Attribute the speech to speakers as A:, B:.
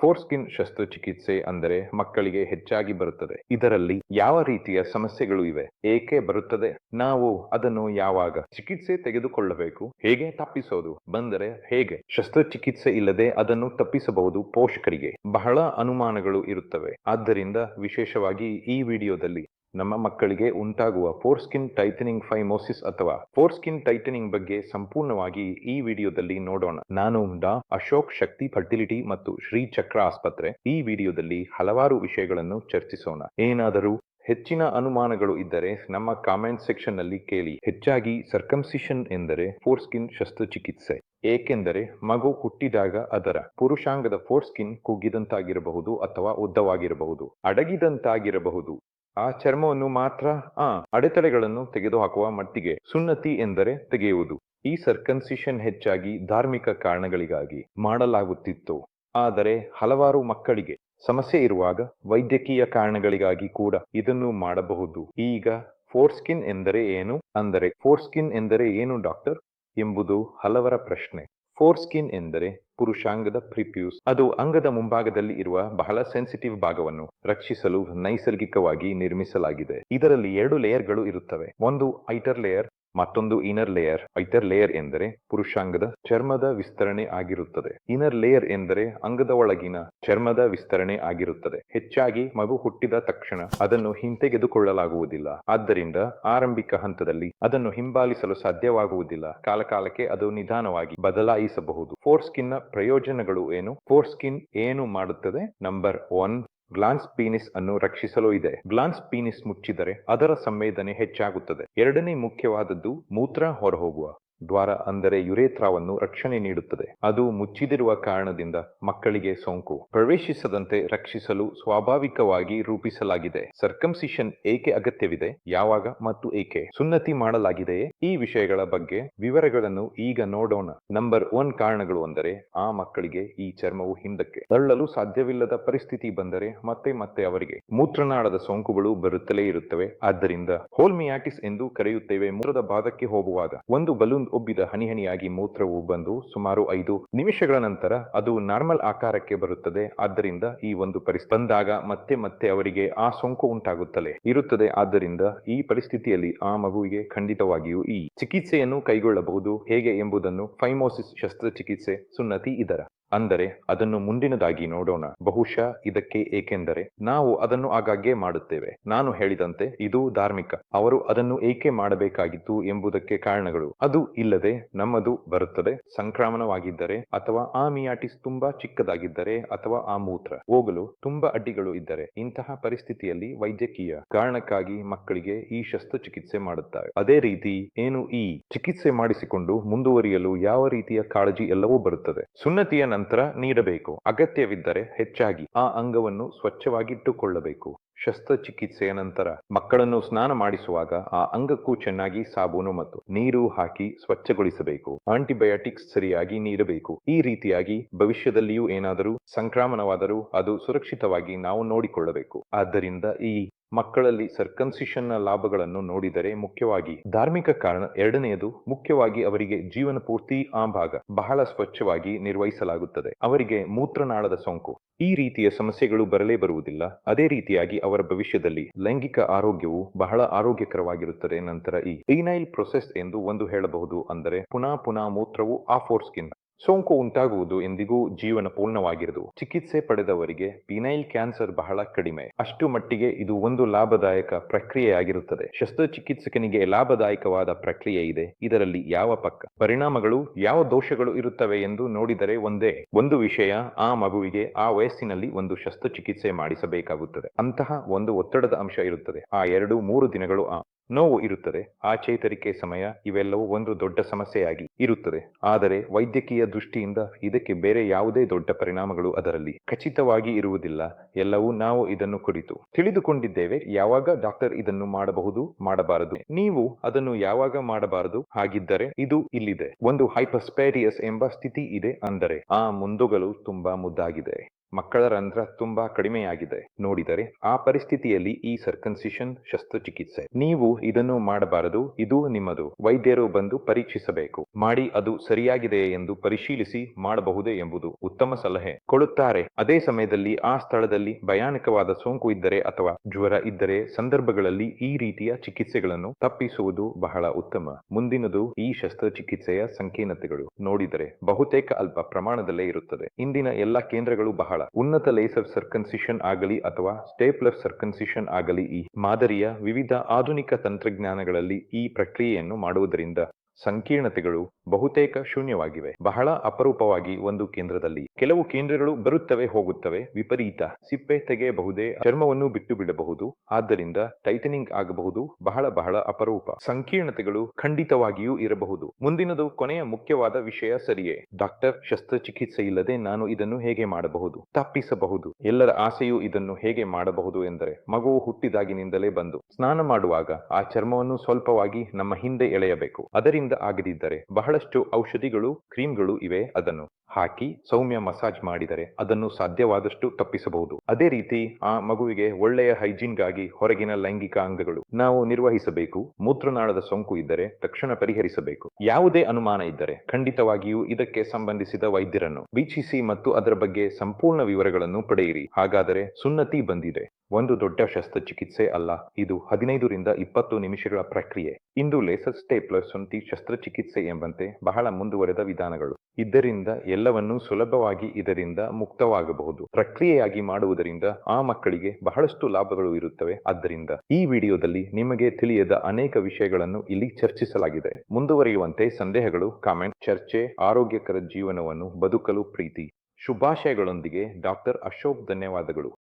A: ಫೋರ್ಸ್ಕಿನ್ ಶಸ್ತ್ರಚಿಕಿತ್ಸೆ ಅಂದರೆ ಮಕ್ಕಳಿಗೆ ಹೆಚ್ಚಾಗಿ ಬರುತ್ತದೆ. ಇದರಲ್ಲಿ ಯಾವ ರೀತಿಯ ಸಮಸ್ಯೆಗಳು ಇವೆ? ಏಕೆ ಬರುತ್ತದೆ? ನಾವು ಅದನ್ನು ಯಾವಾಗ ಚಿಕಿತ್ಸೆ ತೆಗೆದುಕೊಳ್ಳಬೇಕು? ಹೇಗೆ ತಪ್ಪಿಸೋದು? ಬಂದರೆ ಹೇಗೆ? ಶಸ್ತ್ರಚಿಕಿತ್ಸೆ ಇಲ್ಲದೆ ಅದನ್ನು ತಪ್ಪಿಸಬಹುದು ಪೋಷಕರಿಗೆ. ಬಹಳ ಅನುಮಾನಗಳು ಇರುತ್ತವೆ. ಆದ್ದರಿಂದ ವಿಶೇಷವಾಗಿ ಈ ವಿಡಿಯೋದಲ್ಲಿ ನಮ್ಮ ಮಕ್ಕಳಿಗೆ ಉಂಟಾಗುವ ಫೋರ್ಸ್ಕಿನ್ ಟೈಟನಿಂಗ್ ಫೈಮೋಸಿಸ್ ಅಥವಾ ಫೋರ್ಸ್ಕಿನ್ ಟೈಟನಿಂಗ್ ಬಗ್ಗೆ ಸಂಪೂರ್ಣವಾಗಿ ಈ ವಿಡಿಯೋದಲ್ಲಿ ನೋಡೋಣ. ನಾನು ಡಾ ಅಶೋಕ್ ಶಕ್ತಿ ಫರ್ಟಿಲಿಟಿ ಮತ್ತು ಶ್ರೀ ಚಕ್ರ ಆಸ್ಪತ್ರೆ. ಈ ವಿಡಿಯೋದಲ್ಲಿ ಹಲವಾರು ವಿಷಯಗಳನ್ನು ಚರ್ಚಿಸೋಣ. ಏನಾದರೂ ಹೆಚ್ಚಿನ ಅನುಮಾನಗಳು ಇದ್ದರೆ ನಮ್ಮ ಕಾಮೆಂಟ್ ಸೆಕ್ಷನ್ನಲ್ಲಿ ಕೇಳಿ. ಹೆಚ್ಚಾಗಿ ಸರ್ಕಮ್ಸಿಷನ್ ಎಂದರೆ ಫೋರ್ಸ್ಕಿನ್ ಶಸ್ತ್ರಚಿಕಿತ್ಸೆ. ಏಕೆಂದರೆ ಮಗು ಹುಟ್ಟಿದಾಗ ಅದರ ಪುರುಷಾಂಗದ ಫೋರ್ಸ್ಕಿನ್ ಕುಗ್ಗಿದಂತಾಗಿರಬಹುದು ಅಥವಾ ಉದ್ದವಾಗಿರಬಹುದು. ಅಡಗಿದಂತಾಗಿರಬಹುದು. ಆ ಚರ್ಮವನ್ನು ಮಾತ್ರ, ಆ ಅಡೆತಡೆಗಳನ್ನು ತೆಗೆದುಹಾಕುವ ಮಟ್ಟಿಗೆ ಸುನ್ನತಿ ಎಂದರೆ ತೆಗೆಯುವುದು. ಈ ಸರ್ಕನ್ಸಿಷನ್ ಹೆಚ್ಚಾಗಿ ಧಾರ್ಮಿಕ ಕಾರಣಗಳಿಗಾಗಿ ಮಾಡಲಾಗುತ್ತಿತ್ತು. ಆದರೆ ಹಲವಾರು ಮಕ್ಕಳಿಗೆ ಸಮಸ್ಯೆ ಇರುವಾಗ ವೈದ್ಯಕೀಯ ಕಾರಣಗಳಿಗಾಗಿ ಕೂಡ ಇದನ್ನು ಮಾಡಬಹುದು. ಈಗ ಫೋರ್ಸ್ಕಿನ್ ಎಂದರೆ ಏನು? ಅಂದರೆ ಫೋರ್ಸ್ಕಿನ್ ಎಂದರೆ ಏನು ಡಾಕ್ಟರ್? ಎಂಬುದು ಹಲವರ ಪ್ರಶ್ನೆ. ಫೋರ್ಸ್ಕಿನ್ ಎಂದರೆ ಪುರುಷಾಂಗದ ಪ್ರಿಪ್ಯೂಸ್. ಅದು ಅಂಗದ ಮುಂಭಾಗದಲ್ಲಿ ಇರುವ ಬಹಳ ಸೆನ್ಸಿಟಿವ್ ಭಾಗವನ್ನು ರಕ್ಷಿಸಲು ನೈಸರ್ಗಿಕವಾಗಿ ನಿರ್ಮಿಸಲಾಗಿದೆ. ಇದರಲ್ಲಿ ಎರಡು ಲೇಯರ್ಗಳು ಇರುತ್ತವೆ. ಒಂದು ಐಟರ್ ಲೇಯರ್ ಮತ್ತೊಂದು ಇನರ್ ಲೇಯರ್ ಐತರ್ ಲೇಯರ್ ಎಂದರೆ ಪುರುಷಾಂಗದ ಚರ್ಮದ ವಿಸ್ತರಣೆ ಆಗಿರುತ್ತದೆ. ಇನರ್ ಲೇಯರ್ ಎಂದರೆ ಅಂಗದ ಒಳಗಿನ ಚರ್ಮದ ವಿಸ್ತರಣೆ ಆಗಿರುತ್ತದೆ. ಹೆಚ್ಚಾಗಿ ಮಗು ಹುಟ್ಟಿದ ತಕ್ಷಣ ಅದನ್ನು ಹಿಂತೆಗೆದುಕೊಳ್ಳಲಾಗುವುದಿಲ್ಲ. ಆದ್ದರಿಂದ ಆರಂಭಿಕ ಹಂತದಲ್ಲಿ ಅದನ್ನು ಹಿಂಬಾಲಿಸಲು ಸಾಧ್ಯವಾಗುವುದಿಲ್ಲ. ಕಾಲಕಾಲಕ್ಕೆ ಅದು ನಿಧಾನವಾಗಿ ಬದಲಾಯಿಸಬಹುದು. ಫೋರ್ಸ್ಕಿನ್ನ ಪ್ರಯೋಜನಗಳು ಏನು? ಫೋರ್ ಸ್ಕಿನ್ ಏನು ಮಾಡುತ್ತದೆ? ನಂಬರ್ ಒನ್ ಗ್ಲಾನ್ಸ್ ಪೀನಿಸ್ ಅನ್ನು ರಕ್ಷಿಸಲು ಇದೆ. ಗ್ಲಾನ್ಸ್ ಪೀನಿಸ್ ಮುಚ್ಚಿದರೆ ಅದರ ಸಂವೇದನೆ ಹೆಚ್ಚಾಗುತ್ತದೆ. ಎರಡನೇ ಮುಖ್ಯವಾದದ್ದು ಮೂತ್ರ ಹೊರಹೋಗುವ. ದ್ವಾರ ಅಂದರೆ ಯುರೇತ್ರಾವನ್ನು ರಕ್ಷಣೆ ನೀಡುತ್ತದೆ. ಅದು ಮುಚ್ಚಿದಿರುವ ಕಾರಣದಿಂದ ಮಕ್ಕಳಿಗೆ ಸೋಂಕು. ಪ್ರವೇಶಿಸದಂತೆ ರಕ್ಷಿಸಲು ಸ್ವಾಭಾವಿಕವಾಗಿ ರೂಪಿಸಲಾಗಿದೆ. ಸರ್ಕಂಸಿಷನ್ ಏಕೆ ಅಗತ್ಯವಿದೆ? ಯಾವಾಗ ಮತ್ತು ಏಕೆ? ಸುನ್ನತಿ ಮಾಡಲಾಗಿದೆಯೇ? ಈ ವಿಷಯಗಳ ಬಗ್ಗೆ ವಿವರಗಳನ್ನು ಈಗ ನೋಡೋಣ. ನಂಬರ್ ಒನ್ ಕಾರಣಗಳು ಅಂದರೆ ಆ ಮಕ್ಕಳಿಗೆ ಈ ಚರ್ಮವು ಹಿಂದಕ್ಕೆ ತಳ್ಳಲು ಸಾಧ್ಯವಿಲ್ಲದ ಪರಿಸ್ಥಿತಿ ಬಂದರೆ ಮತ್ತೆ ಮತ್ತೆ ಅವರಿಗೆ ಮೂತ್ರನಾಳದ ಸೋಂಕುಗಳು ಬರುತ್ತಲೇ ಇರುತ್ತವೆ. ಆದ್ದರಿಂದ ಹೋಲ್ಮಿಯಾಟಿಸ್ ಎಂದು ಕರೆಯುತ್ತೇವೆ. ಮೂತ್ರದ ಭಾಗಕ್ಕೆ ಹೋಗುವಾಗ ಒಂದು ಬಲೂನ್ ಉಬ್ಬಿದ ಹನಿ ಹನಿಯಾಗಿ ಮೂತ್ರವು ಬಂದು ಸುಮಾರು ಐದು ನಿಮಿಷಗಳ ನಂತರ ಅದು ನಾರ್ಮಲ್ ಆಕಾರಕ್ಕೆ ಬರುತ್ತದೆ. ಆದ್ದರಿಂದ ಈ ಒಂದು ಪರಿಸ್ಥಿತಿ ಬಂದಾಗ ಮತ್ತೆ ಮತ್ತೆ ಅವರಿಗೆ ಆ ಸೋಂಕು ಉಂಟಾಗುತ್ತಲೇ ಇರುತ್ತದೆ. ಆದ್ದರಿಂದ ಈ ಪರಿಸ್ಥಿತಿಯಲ್ಲಿ ಆ ಮಗುವಿಗೆ ಖಂಡಿತವಾಗಿಯೂ ಈ ಚಿಕಿತ್ಸೆಯನ್ನು ಕೈಗೊಳ್ಳಬಹುದು. ಹೇಗೆ ಎಂಬುದನ್ನು ಫೈಮೋಸಿಸ್ ಶಸ್ತ್ರಚಿಕಿತ್ಸೆ ಸುನ್ನತಿ ಇದರ. ಅಂದರೆ ಅದನ್ನು ಮುಂದಿನದಾಗಿ ನೋಡೋಣ. ಬಹುಶಃ ಇದಕ್ಕೆ ಏಕೆಂದರೆ ನಾವು ಅದನ್ನು ಆಗಾಗ್ಗೆ ಮಾಡುತ್ತೇವೆ. ನಾನು ಹೇಳಿದಂತೆ ಇದು ಧಾರ್ಮಿಕ. ಅವರು ಅದನ್ನು ಏಕೆ ಮಾಡಬೇಕಾಗಿತ್ತು ಎಂಬುದಕ್ಕೆ ಕಾರಣಗಳು. ಅದು ಇಲ್ಲದೆ ನಮ್ಮದು ಬರುತ್ತದೆ. ಸಂಕ್ರಮಣವಾಗಿದ್ದರೆ ಅಥವಾ ಆ ಮಿಯಾಟಿಸ್ ತುಂಬಾ ಚಿಕ್ಕದಾಗಿದ್ದರೆ ಅಥವಾ ಆ ಮೂತ್ರ ಹೋಗಲು ತುಂಬಾ ಅಡ್ಡಿಗಳು ಇದ್ದರೆ ಇಂತಹ ಪರಿಸ್ಥಿತಿಯಲ್ಲಿ ವೈದ್ಯಕೀಯ ಕಾರಣಕ್ಕಾಗಿ ಮಕ್ಕಳಿಗೆ ಈ ಶಸ್ತ್ರಚಿಕಿತ್ಸೆ ಮಾಡುತ್ತಾರೆ. ಅದೇ ರೀತಿ ಏನು ಈ ಚಿಕಿತ್ಸೆ ಮಾಡಿಸಿಕೊಂಡು ಮುಂದುವರಿಯಲು ಯಾವ ರೀತಿಯ ಕಾಳಜಿ ಎಲ್ಲವೂ ಬರುತ್ತದೆ. ಸುನ್ನತಿಯ ನಂತರ ನೀಡಬೇಕು. ಅಗತ್ಯವಿದ್ದರೆ ಹೆಚ್ಚಾಗಿ ಆ ಅಂಗವನ್ನು ಸ್ವಚ್ಛವಾಗಿಟ್ಟುಕೊಳ್ಳಬೇಕು. ಶಸ್ತ್ರಚಿಕಿತ್ಸೆಯ ನಂತರ ಮಕ್ಕಳನ್ನು ಸ್ನಾನ ಮಾಡಿಸುವಾಗ ಆ ಅಂಗಕ್ಕೂ ಚೆನ್ನಾಗಿ ಸಾಬೂನು ಮತ್ತು ನೀರು ಹಾಕಿ ಸ್ವಚ್ಛಗೊಳಿಸಬೇಕು. ಆಂಟಿಬಯೋಟಿಕ್ಸ್ ಸರಿಯಾಗಿ ನೀಡಬೇಕು. ಈ ರೀತಿಯಾಗಿ ಭವಿಷ್ಯದಲ್ಲಿಯೂ ಏನಾದರೂ ಸಂಕ್ರಮಣವಾದರೂ ಅದು ಸುರಕ್ಷಿತವಾಗಿ ನಾವು ನೋಡಿಕೊಳ್ಳಬೇಕು. ಆದ್ದರಿಂದ ಈ ಮಕ್ಕಳಲ್ಲಿ ಸರ್ಕನ್ಸಿಷನ್ನ ಲಾಭಗಳನ್ನು ನೋಡಿದರೆ ಮುಖ್ಯವಾಗಿ ಧಾರ್ಮಿಕ ಕಾರಣ ಎರಡನೆಯದು ಮುಖ್ಯವಾಗಿ ಅವರಿಗೆ ಜೀವನ ಪೂರ್ತಿ ಆ ಭಾಗ ಬಹಳ ಸ್ವಚ್ಛವಾಗಿ ನಿರ್ವಹಿಸಲಾಗುತ್ತದೆ. ಅವರಿಗೆ ಮೂತ್ರನಾಳದ ಸೋಂಕು. ಈ ರೀತಿಯ ಸಮಸ್ಯೆಗಳು ಬರಲೇ ಬರುವುದಿಲ್ಲ. ಅದೇ ರೀತಿಯಾಗಿ ಅವರ ಭವಿಷ್ಯದಲ್ಲಿ ಲೈಂಗಿಕ ಆರೋಗ್ಯವು ಬಹಳ ಆರೋಗ್ಯಕರವಾಗಿರುತ್ತದೆ. ನಂತರ ಈ ಇನೈಲ್ ಪ್ರೊಸೆಸ್ ಎಂದು ಒಂದು ಹೇಳಬಹುದು. ಅಂದರೆ ಪುನಃ ಪುನಃ ಮೂತ್ರವು ಆ ಫೋರ್ಸ್ಕಿನ್ ಸೋಂಕು ಉಂಟಾಗುವುದು ಎಂದಿಗೂ ಜೀವನ ಪೂರ್ಣವಾಗಿರದು. ಚಿಕಿತ್ಸೆ ಪಡೆದವರಿಗೆ ಪಿನೈಲ್ ಕ್ಯಾನ್ಸರ್ ಬಹಳ ಕಡಿಮೆ. ಅಷ್ಟು ಮಟ್ಟಿಗೆ ಇದು ಒಂದು ಲಾಭದಾಯಕ ಪ್ರಕ್ರಿಯೆಯಾಗಿರುತ್ತದೆ. ಶಸ್ತ್ರಚಿಕಿತ್ಸಕನಿಗೆ ಲಾಭದಾಯಕವಾದ ಪ್ರಕ್ರಿಯೆ ಇದೆ. ಇದರಲ್ಲಿ ಯಾವ ಪಕ್ಕ? ಪರಿಣಾಮಗಳು, ಯಾವ ದೋಷಗಳು ಇರುತ್ತವೆ ಎಂದು ನೋಡಿದರೆ ಒಂದೇ. ಒಂದು ವಿಷಯ, ಆ ಮಗುವಿಗೆ ಆ ವಯಸ್ಸಿನಲ್ಲಿ ಒಂದು ಶಸ್ತ್ರಚಿಕಿತ್ಸೆ ಮಾಡಿಸಬೇಕಾಗುತ್ತದೆ. ಅಂತಹ ಒಂದು ಒತ್ತಡದ ಅಂಶ ಇರುತ್ತದೆ. ಆ ಎರಡು ಮೂರು ದಿನಗಳು ಆ ನೋವು ಇರುತ್ತದೆ, ಆ ಚೇತರಿಕೆ ಸಮಯ ಇವೆಲ್ಲವೂ ಒಂದು ದೊಡ್ಡ ಸಮಸ್ಯೆಯಾಗಿ ಇರುತ್ತದೆ. ಆದರೆ ವೈದ್ಯಕೀಯ ದೃಷ್ಟಿಯಿಂದ ಇದಕ್ಕೆ ಬೇರೆ ಯಾವುದೇ ದೊಡ್ಡ ಪರಿಣಾಮಗಳು ಅದರಲ್ಲಿ ಖಚಿತವಾಗಿ ಇರುವುದಿಲ್ಲ. ಎಲ್ಲವೂ ನಾವು ಇದನ್ನು ಕುರಿತು ತಿಳಿದುಕೊಂಡಿದ್ದೇವೆ. ಯಾವಾಗ ಡಾಕ್ಟರ್ ಇದನ್ನು ಮಾಡಬಹುದು? ಮಾಡಬಾರದು. ನೀವು ಅದನ್ನು ಯಾವಾಗ ಮಾಡಬಾರದು? ಹಾಗಿದ್ದರೆ ಇದು ಇಲ್ಲಿದೆ. ಒಂದು ಹೈಪಸ್ಪೇರಿಯಸ್ ಎಂಬ ಸ್ಥಿತಿ ಇದೆ ಅಂದರೆ ಆ ಮುಂದುಗಳು ತುಂಬಾ ಮುದ್ದಾಗಿದೆ. ಮಕ್ಕಳ ರಂಧ್ರ ತುಂಬಾ ಕಡಿಮೆಯಾಗಿದೆ. ನೋಡಿದರೆ, ಆ ಪರಿಸ್ಥಿತಿಯಲ್ಲಿ ಈ ಸರ್ಕನ್ಸಿಷನ್ ಶಸ್ತ್ರಚಿಕಿತ್ಸೆ. ನೀವು ಇದನ್ನು ಮಾಡಬಾರದು, ಇದು ನಿಮ್ಮದು. ವೈದ್ಯರು ಬಂದು ಪರೀಕ್ಷಿಸಬೇಕು. ಮಾಡಿ ಅದು ಸರಿಯಾಗಿದೆಯೇ ಎಂದು ಪರಿಶೀಲಿಸಿ ಮಾಡಬಹುದೇ ಎಂಬುದು ಉತ್ತಮ ಸಲಹೆ. ಕೊಡುತ್ತಾರೆ. ಅದೇ ಸಮಯದಲ್ಲಿ ಆ ಸ್ಥಳದಲ್ಲಿ ಭಯಾನಕವಾದ ಸೋಂಕು ಇದ್ದರೆ ಅಥವಾ ಜ್ವರ ಇದ್ದರೆ ಸಂದರ್ಭಗಳಲ್ಲಿ ಈ ರೀತಿಯ ಚಿಕಿತ್ಸೆಗಳನ್ನು ತಪ್ಪಿಸುವುದು ಬಹಳ ಉತ್ತಮ. ಮುಂದಿನದು ಈ ಶಸ್ತ್ರಚಿಕಿತ್ಸೆಯ ಸಂಕೀರ್ಣತೆಗಳು. ನೋಡಿದರೆ, ಬಹುತೇಕ ಅಲ್ಪ ಪ್ರಮಾಣದಲ್ಲೇ ಇರುತ್ತದೆ. ಇಂದಿನ ಎಲ್ಲ ಕೇಂದ್ರಗಳು ಬಹಳ ಉನ್ನತ ಲೇಸರ್ ಸರ್ಕನ್ಸಿಷನ್ ಆಗಲಿ ಅಥವಾ ಸ್ಟೇಪ್ಲರ್ ಸರ್ಕನ್ಸಿಷನ್ ಆಗಲಿ ಈ ಮಾದರಿಯ ವಿವಿಧ ಆಧುನಿಕ ತಂತ್ರಜ್ಞಾನಗಳಲ್ಲಿ ಈ ಪ್ರಕ್ರಿಯೆಯನ್ನು ಮಾಡುವುದರಿಂದ ಸಂಕೀರ್ಣತೆಗಳು ಬಹುತೇಕ ಶೂನ್ಯವಾಗಿವೆ. ಬಹಳ ಅಪರೂಪವಾಗಿ ಒಂದು ಕೇಂದ್ರದಲ್ಲಿ. ಕೆಲವು ಕೇಂದ್ರಗಳು ಬರುತ್ತವೆ, ಹೋಗುತ್ತವೆ, ವಿಪರೀತ ಸಿಪ್ಪೆ ತೆಗೆಯಬಹುದೇ, ಚರ್ಮವನ್ನು ಬಿಟ್ಟು ಬಿಡಬಹುದು ಆದ್ದರಿಂದ ಟೈಟನಿಂಗ್ ಆಗಬಹುದು, ಬಹಳ ಬಹಳ ಅಪರೂಪ. ಸಂಕೀರ್ಣತೆಗಳು ಖಂಡಿತವಾಗಿಯೂ ಇರಬಹುದು. ಮುಂದಿನದು ಕೊನೆಯ ಮುಖ್ಯವಾದ ವಿಷಯ ಸರಿಯೇ. ಡಾಕ್ಟರ್ ಶಸ್ತ್ರಚಿಕಿತ್ಸೆ ಇಲ್ಲದೆ ನಾನು ಇದನ್ನು ಹೇಗೆ ಮಾಡಬಹುದು? ತಪ್ಪಿಸಬಹುದು. ಎಲ್ಲರ ಆಸೆಯು ಇದನ್ನು ಹೇಗೆ ಮಾಡಬಹುದು ಎಂದರೆ ಮಗುವು ಹುಟ್ಟಿದಾಗಿನಿಂದಲೇ ಬಂದು ಸ್ನಾನ ಮಾಡುವಾಗ ಆ ಚರ್ಮವನ್ನು ಸ್ವಲ್ಪವಾಗಿ ನಮ್ಮ ಹಿಂದೆ ಎಳೆಯಬೇಕು. ಅದರಿಂದ ಆಗದಿದ್ದರೆ ಬಹಳಷ್ಟು ಔಷಧಿಗಳು, ಕ್ರೀಮ್ಗಳು ಇವೆ ಅದನ್ನು ಹಾಕಿ ಸೌಮ್ಯ ಮಸಾಜ್ ಮಾಡಿದರೆ ಅದನ್ನು ಸಾಧ್ಯವಾದಷ್ಟು ತಪ್ಪಿಸಬಹುದು. ಅದೇ ರೀತಿ ಆ ಮಗುವಿಗೆ ಒಳ್ಳೆಯ ಹೈಜೀನ್ಗಾಗಿ ಹೊರಗಿನ ಲೈಂಗಿಕ ಅಂಗಗಳು. ನಾವು ನಿರ್ವಹಿಸಬೇಕು, ಮೂತ್ರನಾಳದ ಸೋಂಕು ಇದ್ದರೆ ತಕ್ಷಣ ಪರಿಹರಿಸಬೇಕು. ಯಾವುದೇ ಅನುಮಾನ ಇದ್ದರೆ ಖಂಡಿತವಾಗಿಯೂ ಇದಕ್ಕೆ ಸಂಬಂಧಿಸಿದ ವೈದ್ಯರನ್ನು ವೀಕ್ಷಿಸಿ ಮತ್ತು ಅದರ ಬಗ್ಗೆ ಸಂಪೂರ್ಣ ವಿವರಗಳನ್ನು ಪಡೆಯಿರಿ. ಹಾಗಾದರೆ ಸುನ್ನತಿ ಬಂದಿದೆ. ಒಂದು ದೊಡ್ಡ ಶಸ್ತ್ರಚಿಕಿತ್ಸೆ ಅಲ್ಲ, ಇದು ಹದಿನೈದರಿಂದ ಇಪ್ಪತ್ತು ನಿಮಿಷಗಳ ಪ್ರಕ್ರಿಯೆ. ಇಂದು ಲೇಸರ್ ಸ್ಟೇಪ್ಲರ್ ಸುಂತಿ ಶಸ್ತ್ರಚಿಕಿತ್ಸೆ ಎಂಬಂತೆ ಬಹಳ ಮುಂದುವರೆದ ವಿಧಾನಗಳು. ಇದರಿಂದ ಎಲ್ಲವನ್ನೂ ಸುಲಭವಾಗಿ ಇದರಿಂದ ಮುಕ್ತವಾಗಬಹುದು. ಪ್ರಕ್ರಿಯೆಯಾಗಿ ಮಾಡುವುದರಿಂದ ಆ ಮಕ್ಕಳಿಗೆ ಬಹಳಷ್ಟು ಲಾಭಗಳು ಇರುತ್ತವೆ. ಆದ್ದರಿಂದ ಈ ವಿಡಿಯೋದಲ್ಲಿ ನಿಮಗೆ ತಿಳಿಯದ ಅನೇಕ ವಿಷಯಗಳನ್ನು ಇಲ್ಲಿ ಚರ್ಚಿಸಲಾಗಿದೆ. ಮುಂದುವರಿಯುವಂತೆ ಸಂದೇಹಗಳು, ಕಾಮೆಂಟ್, ಚರ್ಚೆ, ಆರೋಗ್ಯಕರ ಜೀವನವನ್ನು ಬದುಕಲು ಪ್ರೀತಿ. ಶುಭಾಶಯಗಳೊಂದಿಗೆ ಡಾಕ್ಟರ್ ಅಶೋಕ್ ಧನ್ಯವಾದಗಳು.